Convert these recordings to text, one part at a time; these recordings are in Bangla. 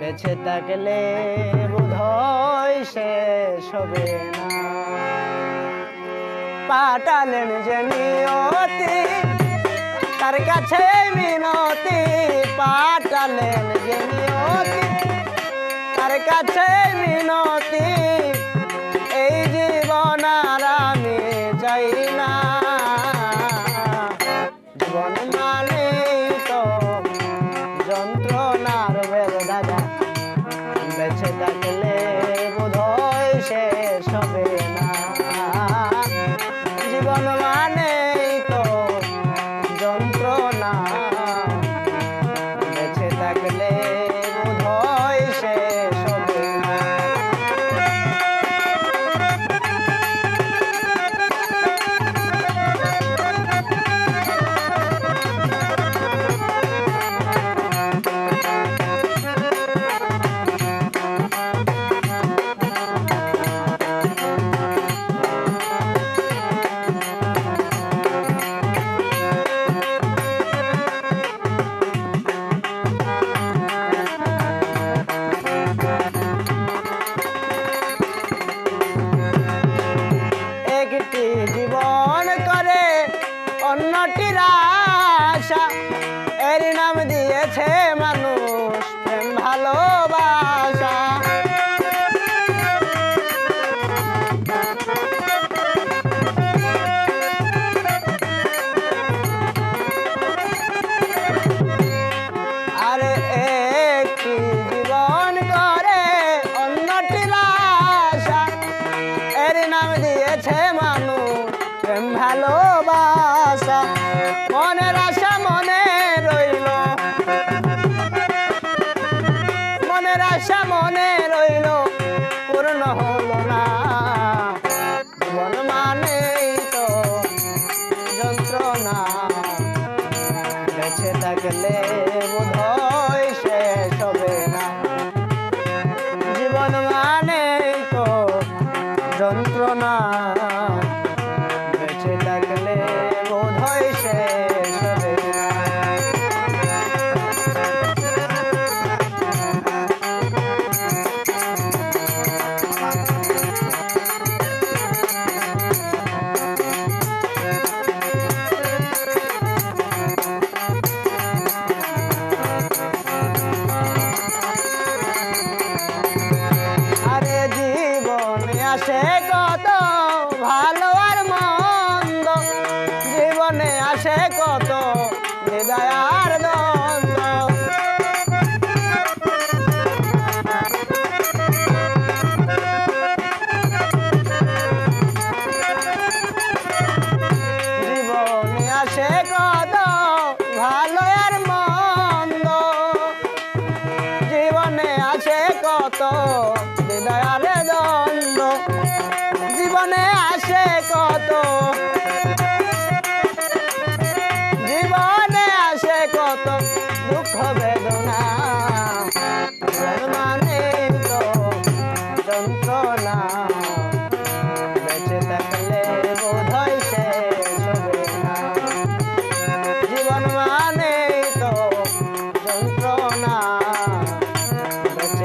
বেছে থাকলে বোধয় শেষ হবে না। পাটালেন যে নিয়তি, তার কাছে মিনতি। পাটালেন যে নিয়তি, তার কাছে মিনতি। দিয়েছে মানুষ প্রেম ভালোবাসা। জীবন করে অন্যটি লাশা? এর নাম দিয়েছে hacer.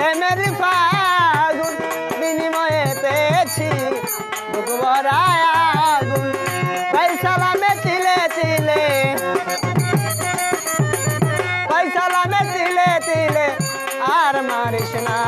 প্রেমের ফাগুন বিনিময়ে পেয়েছি বুকবরায় আগুন। পয়সালামে তিলে তিলে পয়সালামে তিলে তিলে, আর মারিস না।